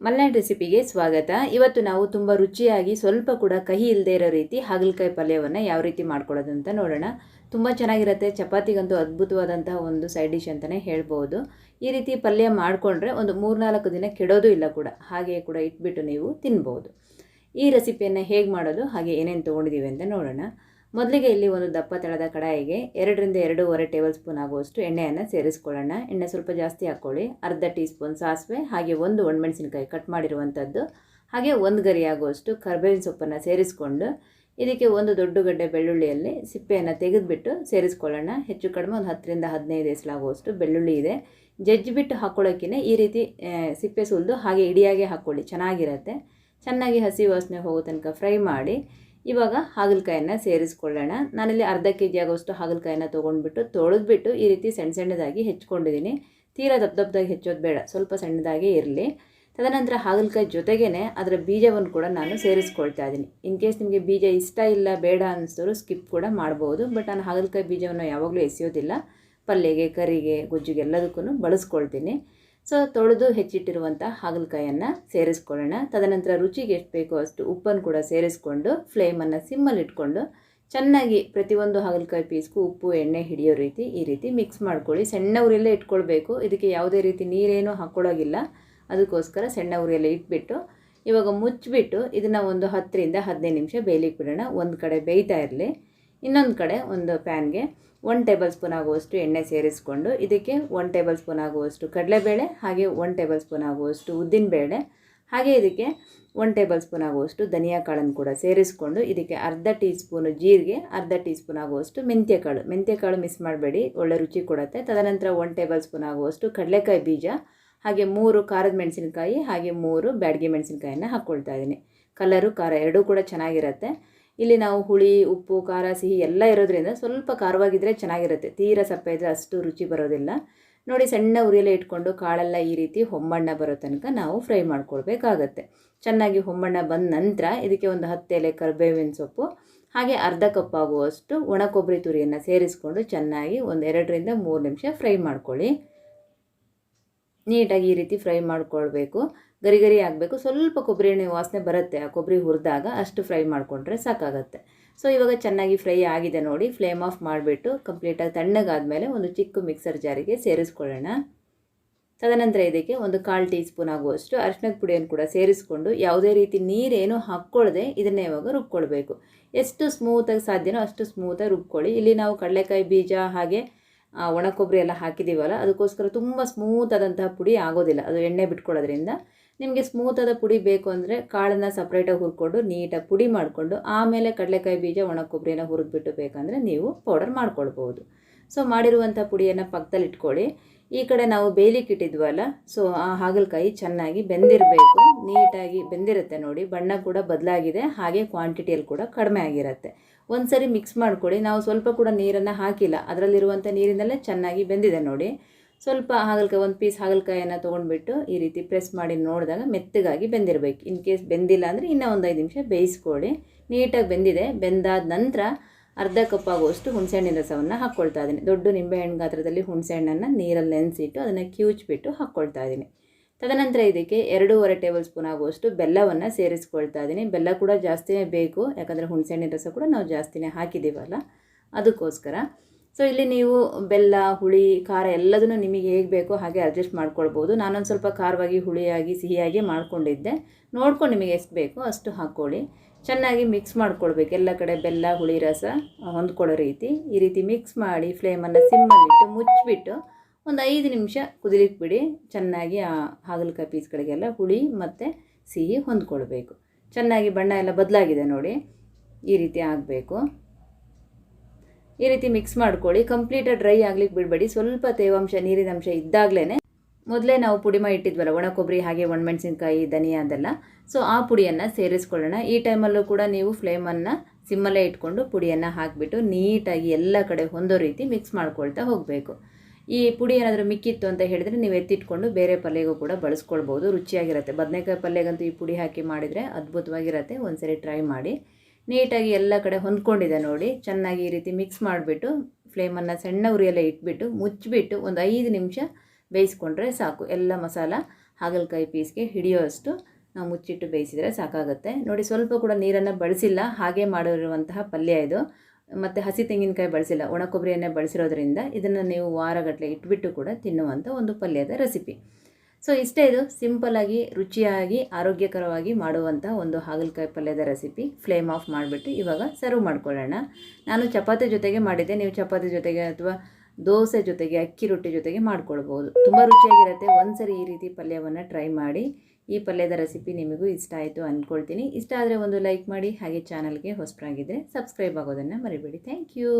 ಮಲ್ನಾಡ್ ರೆಸಿಪಿಗೆ ಸ್ವಾಗತ. ಇವತ್ತು ನಾವು ತುಂಬ ರುಚಿಯಾಗಿ ಸ್ವಲ್ಪ ಕೂಡ ಕಹಿ ಇಲ್ಲದೆ ಇರೋ ರೀತಿ ಹಾಗಲಕಾಯಿ ಪಲ್ಯವನ್ನು ಯಾವ ರೀತಿ ಮಾಡ್ಕೊಳ್ಳೋದು ಅಂತ ನೋಡೋಣ. ತುಂಬ ಚೆನ್ನಾಗಿರುತ್ತೆ. ಚಪಾತಿಗಂತೂ ಅದ್ಭುತವಾದಂತಹ ಒಂದು ಸೈಡ್ ಡಿಶ್ ಅಂತಲೇ ಹೇಳ್ಬೋದು. ಈ ರೀತಿ ಪಲ್ಯ ಮಾಡಿಕೊಂಡ್ರೆ ಒಂದು ಮೂರ್ನಾಲ್ಕು ದಿನ ಕೆಡೋದು ಇಲ್ಲ ಕೂಡ. ಹಾಗೆ ಕೂಡ ಇಟ್ಬಿಟ್ಟು ನೀವು ತಿನ್ಬೋದು. ಈ ರೆಸಿಪಿಯನ್ನು ಹೇಗೆ ಮಾಡೋದು, ಹಾಗೆ ಏನೇನು ತೊಗೊಂಡಿದ್ದೀವಿ ಅಂತ ನೋಡೋಣ. ಮೊದಲಿಗೆ ಇಲ್ಲಿ ಒಂದು ದಪ್ಪ ತಳದ ಕಡಾಯಿಗೆ ಎರಡರಿಂದ ಎರಡೂವರೆ ಟೇಬಲ್ ಸ್ಪೂನ್ ಆಗುವಷ್ಟು ಎಣ್ಣೆಯನ್ನು ಸೇರಿಸ್ಕೊಳ್ಳೋಣ. ಎಣ್ಣೆ ಸ್ವಲ್ಪ ಜಾಸ್ತಿ ಹಾಕ್ಕೊಳ್ಳಿ. ಅರ್ಧ ಟೀ ಸ್ಪೂನ್ ಸಾಸಿವೆ, ಹಾಗೆ ಒಂದು ಒಣಮೆಣಸಿನ್ಕಾಯಿ ಕಟ್ ಮಾಡಿರುವಂಥದ್ದು ಹಾಗೆ ಒಂದು ಗರಿ ಆಗುವಷ್ಟು ಕರ್ಬೇವಿನ ಸೊಪ್ಪನ್ನು ಸೇರಿಸ್ಕೊಂಡು ಇದಕ್ಕೆ ಒಂದು ದೊಡ್ಡ ಗಡ್ಡೆ ಬೆಳ್ಳುಳ್ಳಿಯಲ್ಲಿ ಸಿಪ್ಪೆಯನ್ನು ತೆಗೆದುಬಿಟ್ಟು ಸೇರಿಸ್ಕೊಳ್ಳೋಣ. ಹೆಚ್ಚು ಕಡಿಮೆ ಒಂದು ಹತ್ತರಿಂದ ಹದಿನೈದು ಎಸಲಾಗುವಷ್ಟು ಬೆಳ್ಳುಳ್ಳಿ ಇದೆ. ಜಜ್ಜಿಬಿಟ್ಟು ಹಾಕ್ಕೊಳ್ಳೋಕ್ಕಿಂತ ಈ ರೀತಿ ಸಿಪ್ಪೆ ಸುಲಿದು ಹಾಗೆ ಇಡಿಯಾಗೆ ಹಾಕ್ಕೊಳ್ಳಿ. ಚೆನ್ನಾಗಿರತ್ತೆ. ಚೆನ್ನಾಗಿ ಹಸಿ ವಾಸನೆ ಹೋಗೋ ತನಕ ಫ್ರೈ ಮಾಡಿ ಇವಾಗ ಹಾಗಲಕಾಯನ್ನು ಸೇರಿಸ್ಕೊಳ್ಳೋಣ. ನಾನಿಲ್ಲಿ ಅರ್ಧ ಕೆ ಜಿ ಆಗೋಷ್ಟು ಹಾಗಲಕಾಯನ್ನು ತೊಗೊಂಡ್ಬಿಟ್ಟು ತೊಳೆದ್ಬಿಟ್ಟು ಈ ರೀತಿ ಸಣ್ಣ ಸಣ್ಣದಾಗಿ ಹೆಚ್ಕೊಂಡಿದ್ದೀನಿ. ತೀರಾ ದಪ್ಪ ದಪ್ಪದಾಗಿ ಹೆಚ್ಚೋದು ಬೇಡ, ಸ್ವಲ್ಪ ಸಣ್ಣದಾಗಿ ಇರಲಿ. ತದನಂತರ ಹಾಗಲಕಾಯಿ ಜೊತೆಗೇ ಅದರ ಬೀಜವನ್ನು ಕೂಡ ನಾನು ಸೇರಿಸ್ಕೊಳ್ತಾ ಇದ್ದೀನಿ. ಇನ್ ಕೇಸ್ ನಿಮಗೆ ಬೀಜ ಇಷ್ಟ ಇಲ್ಲ, ಬೇಡ ಅನ್ನಿಸಿದ್ರು ಸ್ಕಿಪ್ ಕೂಡ ಮಾಡ್ಬೋದು. ಬಟ್ ನಾನು ಹಾಗಲಕಾಯಿ ಬೀಜವನ್ನು ಯಾವಾಗಲೂ ಎಸೆಯೋದಿಲ್ಲ. ಪಲ್ಯಗೆ, ಕರಿಗೆ, ಗೊಜ್ಜಿಗೆ ಎಲ್ಲದಕ್ಕೂ ಬಳಸ್ಕೊಳ್ತೀನಿ. ಸೊ ತೊಳೆದು ಹೆಚ್ಚಿಟ್ಟಿರುವಂಥ ಹಾಗಲಕಾಯನ್ನು ಸೇರಿಸ್ಕೊಳ್ಳೋಣ. ತದನಂತರ ರುಚಿಗೆ ಎಷ್ಟು ಬೇಕೋ ಅಷ್ಟು ಉಪ್ಪನ್ನು ಕೂಡ ಸೇರಿಸ್ಕೊಂಡು ಫ್ಲೇಮನ್ನು ಸಿಮ್ಮಲ್ಲಿ ಇಟ್ಕೊಂಡು ಚೆನ್ನಾಗಿ ಪ್ರತಿಯೊಂದು ಹಾಗಲಕಾಯಿ ಪೀಸ್ಗೂ ಉಪ್ಪು, ಎಣ್ಣೆ ಹಿಡಿಯೋ ರೀತಿ ಈ ರೀತಿ ಮಿಕ್ಸ್ ಮಾಡ್ಕೊಳ್ಳಿ. ಸಣ್ಣ ಉರಿಯಲ್ಲೇ ಇಟ್ಕೊಳ್ಬೇಕು. ಇದಕ್ಕೆ ಯಾವುದೇ ರೀತಿ ನೀರೇನು ಹಾಕ್ಕೊಳ್ಳೋಗಿಲ್ಲ ಅದಕ್ಕೋಸ್ಕರ ಸಣ್ಣ ಉರಿಯಲ್ಲೇ ಇಟ್ಬಿಟ್ಟು ಇವಾಗ ಮುಚ್ಚಿಬಿಟ್ಟು ಇದನ್ನು ಒಂದು ಹತ್ತರಿಂದ ಹದಿನೈದು ನಿಮಿಷ ಬೇಯಲಿಕ್ಕೆ ಬಿಡೋಣ ಒಂದು ಕಡೆ ಬೇಯ್ತಾ ಇರಲಿ. ಇನ್ನೊಂದು ಕಡೆ ಒಂದು ಪ್ಯಾನ್ಗೆ ಒನ್ ಟೇಬಲ್ ಸ್ಪೂನ್ ಆಗುವಷ್ಟು ಎಣ್ಣೆ ಸೇರಿಸ್ಕೊಂಡು ಇದಕ್ಕೆ ಒನ್ ಟೇಬಲ್ ಸ್ಪೂನ್ ಆಗುವಷ್ಟು ಕಡಲೆಬೇಳೆ, ಹಾಗೆ ಒನ್ ಟೇಬಲ್ ಸ್ಪೂನ್ ಆಗುವಷ್ಟು ಉದ್ದಿನಬೇಳೆ, ಹಾಗೆ ಇದಕ್ಕೆ ಒನ್ ಟೇಬಲ್ ಸ್ಪೂನ್ ಆಗುವಷ್ಟು ಧನಿಯಾ ಕಾಳನ್ನು ಕೂಡ ಸೇರಿಸ್ಕೊಂಡು ಇದಕ್ಕೆ ಅರ್ಧ ಟೀ ಸ್ಪೂನು ಜೀರಿಗೆ, ಅರ್ಧ ಟೀ ಸ್ಪೂನ್ ಆಗುವಷ್ಟು ಮೆಂತ್ಯ ಕಾಳು ಮೆಂತ್ಯ ಕಾಳು ಮಿಸ್ ಮಾಡಬೇಡಿ, ಒಳ್ಳೆ ರುಚಿ ಕೊಡುತ್ತೆ. ತದನಂತರ ಒನ್ ಟೇಬಲ್ ಸ್ಪೂನ್ ಆಗುವಷ್ಟು ಕಡಲೆಕಾಯಿ ಬೀಜ, ಹಾಗೆ ಮೂರು ಖಾರದ ಮೆಣಸಿನಕಾಯಿ, ಹಾಗೆ ಮೂರು ಬ್ಯಾಡಗಿ ಮೆಣಸಿನಕಾಯಿನ ಹಾಕ್ಕೊಳ್ತಾ ಇದ್ದೀನಿ. ಕಲರು ಖಾರ ಎರಡೂ ಕೂಡ ಚೆನ್ನಾಗಿರುತ್ತೆ. ಇಲ್ಲಿ ನಾವು ಹುಳಿ, ಉಪ್ಪು, ಖಾರ, ಸಿಹಿ ಎಲ್ಲ ಇರೋದ್ರಿಂದ ಸ್ವಲ್ಪ ಖಾರವಾಗಿದ್ದರೆ ಚೆನ್ನಾಗಿರುತ್ತೆ. ತೀರ ಸಪ್ಪೆ ಇದ್ದರೆ ಅಷ್ಟು ರುಚಿ ಬರೋದಿಲ್ಲ. ನೋಡಿ ಸಣ್ಣ ಉರಿಯಲ್ಲೇ ಇಟ್ಕೊಂಡು ಕಾಳೆಲ್ಲ ಈ ರೀತಿ ಹೊಂಬಣ್ಣ ಬರೋ ತನಕ ನಾವು ಫ್ರೈ ಮಾಡ್ಕೊಳ್ಬೇಕಾಗತ್ತೆ. ಚೆನ್ನಾಗಿ ಹೊಂಬಣ್ಣ ಬಂದ ನಂತರ ಇದಕ್ಕೆ ಒಂದು ಹತ್ತು ಎಲೆ ಕರಿಬೇವಿನ ಸೊಪ್ಪು, ಹಾಗೆ ಅರ್ಧ ಕಪ್ ಆಗುವಷ್ಟು ಒಣ ಕೊಬ್ಬರಿ ತುರಿಯನ್ನು ಸೇರಿಸ್ಕೊಂಡು ಚೆನ್ನಾಗಿ ಒಂದು ಎರಡರಿಂದ ಮೂರು ನಿಮಿಷ ಫ್ರೈ ಮಾಡ್ಕೊಳ್ಳಿ. ನೀಟಾಗಿ ಈ ರೀತಿ ಫ್ರೈ ಮಾಡ್ಕೊಳ್ಬೇಕು. ಗರಿ ಗರಿ ಆಗಬೇಕು. ಸ್ವಲ್ಪ ಕೊಬ್ಬರಿ ಎಣ್ಣೆ ವಾಸನೆ ಬರುತ್ತೆ. ಆ ಕೊಬ್ಬರಿ ಹುರಿದಾಗ ಅಷ್ಟು ಫ್ರೈ ಮಾಡಿಕೊಂಡ್ರೆ ಸಾಕಾಗತ್ತೆ. ಸೊ, ಇವಾಗ ಚೆನ್ನಾಗಿ ಫ್ರೈ ಆಗಿದೆ ನೋಡಿ. ಫ್ಲೇಮ್ ಆಫ್ ಮಾಡಿಬಿಟ್ಟು ಕಂಪ್ಲೀಟಾಗಿ ತಣ್ಣಗಾದಮೇಲೆ ಒಂದು ಚಿಕ್ಕ ಮಿಕ್ಸರ್ ಜಾರಿಗೆ ಸೇರಿಸ್ಕೊಳ್ಳೋಣ. ತದನಂತರ ಇದಕ್ಕೆ ಒಂದು ಕಾಲು ಟೀ ಸ್ಪೂನ್ ಆಗುವಷ್ಟು ಅರ್ಶಿನದ ಪುಡಿಯನ್ನು ಕೂಡ ಸೇರಿಸ್ಕೊಂಡು ಯಾವುದೇ ರೀತಿ ನೀರೇನು ಹಾಕ್ಕೊಳ್ಳದೆ ಇದನ್ನೇ ಇವಾಗ ರುಬ್ಕೊಳ್ಬೇಕು. ಎಷ್ಟು ಸ್ಮೂತಾಗಿ ಸಾಧ್ಯನೋ ಅಷ್ಟು ಸ್ಮೂತಾಗಿ ರುಬ್ಕೊಳ್ಳಿ. ಇಲ್ಲಿ ನಾವು ಕಡಲೆಕಾಯಿ ಬೀಜ ಹಾಗೆ ಒಣ ಕೊಬ್ಬರಿ ಎಲ್ಲ ಹಾಕಿದ್ದೀವಲ್ಲ ಅದಕ್ಕೋಸ್ಕರ ತುಂಬ ಸ್ಮೂತ್ ಆದಂತಹ ಪುಡಿ ಆಗೋದಿಲ್ಲ. ಅದು ಎಣ್ಣೆ ಬಿಟ್ಕೊಳ್ಳೋದ್ರಿಂದ ನಿಮಗೆ ಸ್ಮೂತಾದ ಪುಡಿ ಬೇಕು ಅಂದರೆ ಕಾಳನ್ನು ಸಪ್ರೇಟಾಗಿ ಹುರ್ಕೊಂಡು ನೀಟಾಗಿ ಪುಡಿ ಮಾಡಿಕೊಂಡು ಆಮೇಲೆ ಕಡಲೆಕಾಯಿ ಬೀಜ ಒಣ ಕೊಬ್ಬರಿನ ಹುರಿದ್ಬಿಟ್ಟು ಬೇಕಂದರೆ ನೀವು ಪೌಡರ್ ಮಾಡ್ಕೊಳ್ಬೋದು ಸೊ ಮಾಡಿರುವಂಥ ಪುಡಿಯನ್ನು ಪಕ್ಕದಲ್ಲಿ ಇಟ್ಕೊಳ್ಳಿ. ಈ ಕಡೆ ನಾವು ಬೇಯ್ಲಿಕ್ಕೆ ಇಟ್ಟಿದ್ವಲ್ಲ ಸೊ ಆ ಹಾಗಲಕಾಯಿ ಚೆನ್ನಾಗಿ ಬೆಂದಿರಬೇಕು. ನೀಟಾಗಿ ಬೆಂದಿರುತ್ತೆ ನೋಡಿ, ಬಣ್ಣ ಕೂಡ ಬದಲಾಗಿದೆ, ಹಾಗೆ ಕ್ವಾಂಟಿಟಿಯಲ್ಲಿ ಕೂಡ ಕಡಿಮೆ ಆಗಿರುತ್ತೆ. ಒಂದು ಸರಿ ಮಿಕ್ಸ್ ಮಾಡಿಕೊಡಿ. ನಾವು ಸ್ವಲ್ಪ ಕೂಡ ನೀರನ್ನು ಹಾಕಿಲ್ಲ. ಅದರಲ್ಲಿರುವಂಥ ನೀರಿನಲ್ಲೇ ಚೆನ್ನಾಗಿ ಬೆಂದಿದೆ ನೋಡಿ. ಸ್ವಲ್ಪ ಹಾಗಲಕಾಯಿ ಒಂದು ಪೀಸ್ ಹಾಗಲಕಾಯಿಯನ್ನು ತೊಗೊಂಡ್ಬಿಟ್ಟು ಈ ರೀತಿ ಪ್ರೆಸ್ ಮಾಡಿ ನೋಡಿದಾಗ ಮೆತ್ತಗಾಗಿ ಬೆಂದಿರಬೇಕು. ಇನ್ ಕೇಸ್ ಬೆಂದಿಲ್ಲ ಅಂದರೆ ಇನ್ನೂ ಒಂದು ಐದು ನಿಮಿಷ ಬೇಯಿಸ್ಕೊಳ್ಳಿ ನೀಟಾಗಿ ಬೆಂದಿದೆ. ಬೆಂದಾದ ನಂತರ ಅರ್ಧ ಕಪ್ ಆಗುವಷ್ಟು ಹುಣಸೆಹಣ್ಣಿನ ರಸವನ್ನು ಹಾಕ್ಕೊಳ್ತಾ ಇದ್ದೀನಿ. ದೊಡ್ಡ ನಿಂಬೆಹಣ್ಣು ಗಾತ್ರದಲ್ಲಿ ಹುಣಸೆಹಣ್ಣನ್ನು ನೀರಲ್ಲಿ ನೆನೆಸಿಟ್ಟು ಅದನ್ನು ಕಿವುಚ್ಬಿಟ್ಟು ಹಾಕ್ಕೊಳ್ತಾ ಇದ್ದೀನಿ. ತದನಂತರ ಇದಕ್ಕೆ ಎರಡೂವರೆ ಟೇಬಲ್ ಸ್ಪೂನ್ ಆಗುವಷ್ಟು ಬೆಲ್ಲವನ್ನು ಸೇರಿಸ್ಕೊಳ್ತಾ ಇದ್ದೀನಿ. ಬೆಲ್ಲ ಕೂಡ ಜಾಸ್ತಿನೇ ಬೇಕು, ಯಾಕಂದರೆ ಹುಣಸೆಹಣ್ಣಿನ ರಸ ಕೂಡ ನಾವು ಜಾಸ್ತಿನೇ ಹಾಕಿದ್ದೀವಲ್ಲ, ಅದಕ್ಕೋಸ್ಕರ. ಸೊ ಇಲ್ಲಿ ನೀವು ಬೆಲ್ಲ, ಹುಳಿ, ಖಾರ ಎಲ್ಲದನ್ನು ನಿಮಗೆ ಹೇಗೆ ಬೇಕೋ ಹಾಗೆ ಅಡ್ಜಸ್ಟ್ ಮಾಡ್ಕೊಳ್ಬೋದು. ನಾನೊಂದು ಸ್ವಲ್ಪ ಖಾರವಾಗಿ, ಹುಳಿಯಾಗಿ, ಸಿಹಿಯಾಗಿ ಮಾಡ್ಕೊಂಡಿದ್ದೆ. ನೋಡ್ಕೊಂಡು ನಿಮಗೆ ಎಷ್ಟು ಬೇಕೋ ಅಷ್ಟು ಹಾಕ್ಕೊಳ್ಳಿ. ಚೆನ್ನಾಗಿ ಮಿಕ್ಸ್ ಮಾಡ್ಕೊಳ್ಬೇಕು. ಎಲ್ಲ ಕಡೆ ಬೆಲ್ಲ, ಹುಳಿ, ರಸ ಹೊಂದ್ಕೊಳ್ಳೋ ರೀತಿ. ಈ ರೀತಿ ಮಿಕ್ಸ್ ಮಾಡಿ ಫ್ಲೇಮನ್ನು ಸಿಮ್ಮಲ್ಲಿಟ್ಟು ಮುಚ್ಚಿಬಿಟ್ಟು ಒಂದು ಐದು ನಿಮಿಷ ಕುದಿಲಿಕ್ಕೆ ಬಿಡಿ ಚೆನ್ನಾಗಿ ಆ ಹಾಗಲಕಾಯಿ ಪೀಸ್ಗಳಿಗೆಲ್ಲ ಹುಳಿ ಮತ್ತು ಸಿಹಿ ಹೊಂದ್ಕೊಳ್ಬೇಕು. ಚೆನ್ನಾಗಿ ಬಣ್ಣ ಎಲ್ಲ ಬದಲಾಗಿದೆ ನೋಡಿ. ಈ ರೀತಿ ಆಗಬೇಕು. ಈ ರೀತಿ ಮಿಕ್ಸ್ ಮಾಡ್ಕೊಳ್ಳಿ. ಕಂಪ್ಲೀಟಾಗಿ ಡ್ರೈ ಆಗ್ಲಿಕ್ಕೆ ಬಿಡಬೇಡಿ. ಸ್ವಲ್ಪ ತೇವಾಂಶ ನೀರಿನ ಅಂಶ ಇದ್ದಾಗಲೇ ಮೊದಲೇ ನಾವು ಪುಡಿ ಮಾಡಿ ಇಟ್ಟಿದ್ವಲ್ಲ, ಒಣ ಕೊಬ್ಬರಿ ಹಾಗೆ ಒಣಮೆಣಸಿನ್ಕಾಯಿ, ಧನಿಯಾ ಅದೆಲ್ಲ. ಸೊ ಆ ಪುಡಿಯನ್ನು ಸೇರಿಸ್ಕೊಳ್ಳೋಣ. ಈ ಟೈಮಲ್ಲೂ ಕೂಡ ನೀವು ಫ್ಲೇಮನ್ನು ಸಿಮ್ಮಲ್ಲೇ ಇಟ್ಕೊಂಡು ಪುಡಿಯನ್ನು ಹಾಕಿಬಿಟ್ಟು ನೀಟಾಗಿ ಎಲ್ಲ ಕಡೆ ಹೊಂದೋ ರೀತಿ ಮಿಕ್ಸ್ ಮಾಡ್ಕೊಳ್ತಾ ಹೋಗಬೇಕು. ಈ ಪುಡಿ ಏನಾದರೂ ಮಿಕ್ಕಿತ್ತು ಅಂತ ಹೇಳಿದರೆ ನೀವು ಎತ್ತಿಟ್ಕೊಂಡು ಬೇರೆ ಪಲ್ಯಗೂ ಕೂಡ ಬಳಸ್ಕೊಳ್ಬೋದು. ರುಚಿಯಾಗಿರುತ್ತೆ. ಬದನೆಕಾಯಿ ಪಲ್ಯಗಂತೂ ಈ ಪುಡಿ ಹಾಕಿ ಮಾಡಿದರೆ ಅದ್ಭುತವಾಗಿರುತ್ತೆ. ಒಂದ್ಸರಿ ಟ್ರೈ ಮಾಡಿ. ನೀಟಾಗಿ ಎಲ್ಲ ಕಡೆ ಹೊಂದ್ಕೊಂಡಿದೆ ನೋಡಿ. ಚೆನ್ನಾಗಿ ಈ ರೀತಿ ಮಿಕ್ಸ್ ಮಾಡಿಬಿಟ್ಟು ಫ್ಲೇಮನ್ನು ಸಣ್ಣ ಉರಿಯಲ್ಲೇ ಇಟ್ಬಿಟ್ಟು ಮುಚ್ಚಿಬಿಟ್ಟು ಒಂದು ಐದು ನಿಮಿಷ ಬೇಯಿಸ್ಕೊಂಡ್ರೆ ಸಾಕು. ಎಲ್ಲ ಮಸಾಲ ಹಾಗಲಕಾಯಿ ಪೀಸ್ಗೆ ಹಿಡಿಯೋಷ್ಟು ನಾವು ಮುಚ್ಚಿಟ್ಟು ಬೇಯಿಸಿದರೆ ಸಾಕಾಗುತ್ತೆ. ನೋಡಿ, ಸ್ವಲ್ಪ ಕೂಡ ನೀರನ್ನು ಬಳಸಿಲ್ಲ. ಹಾಗೆ ಮಾಡಿರುವಂತಹ ಪಲ್ಯ ಇದು. ಮತ್ತು ಹಸಿ ತೆಂಗಿನಕಾಯಿ ಬಳಸಿಲ್ಲ ಒಣ ಕೊಬ್ಬರಿಯನ್ನೇ ಬಳಸಿರೋದ್ರಿಂದ ಇದನ್ನು ನೀವು ವಾರಗಟ್ಟಲೆ ಇಟ್ಬಿಟ್ಟು ಕೂಡ ತಿನ್ನುವಂಥ ಒಂದು ಪಲ್ಯದ ರೆಸಿಪಿ ಸೊ ಇಷ್ಟೇ ಇದು. ಸಿಂಪಲ್ಲಾಗಿ ರುಚಿಯಾಗಿ, ಆರೋಗ್ಯಕರವಾಗಿ ಮಾಡುವಂಥ ಒಂದು ಹಾಗಲಕಾಯಿ ಪಲ್ಯದ ರೆಸಿಪಿ ಫ್ಲೇಮ್ ಆಫ್ ಮಾಡಿಬಿಟ್ಟು ಇವಾಗ ಸರ್ವ್ ಮಾಡ್ಕೊಳ್ಳೋಣ. ನಾನು ಚಪಾತಿ ಜೊತೆಗೆ ಮಾಡಿದ್ದೆ. ನೀವು ಚಪಾತಿ ಜೊತೆಗೆ ಅಥವಾ ದೋಸೆ ಜೊತೆಗೆ, ಅಕ್ಕಿ ರೊಟ್ಟಿ ಜೊತೆಗೆ ಮಾಡ್ಕೊಳ್ಬೋದು. ತುಂಬ ರುಚಿಯಾಗಿರುತ್ತೆ. ಒಂದು ಸರಿ ಈ ರೀತಿ ಪಲ್ಯವನ್ನು ಟ್ರೈ ಮಾಡಿ. ಈ ಪಲ್ಯದ ರೆಸಿಪಿ ನಿಮಗೂ ಇಷ್ಟ ಆಯಿತು ಅಂದ್ಕೊಳ್ತೀನಿ ಇಷ್ಟ ಆದರೆ ಒಂದು ಲೈಕ್ ಮಾಡಿ, ಹಾಗೆ ಚಾನಲ್ಗೆ ಹೊಸಬರಾಗಿದ್ದರೆ ಸಬ್ಸ್ಕ್ರೈಬ್ ಆಗೋದನ್ನು ಮರಿಬೇಡಿ. Thank you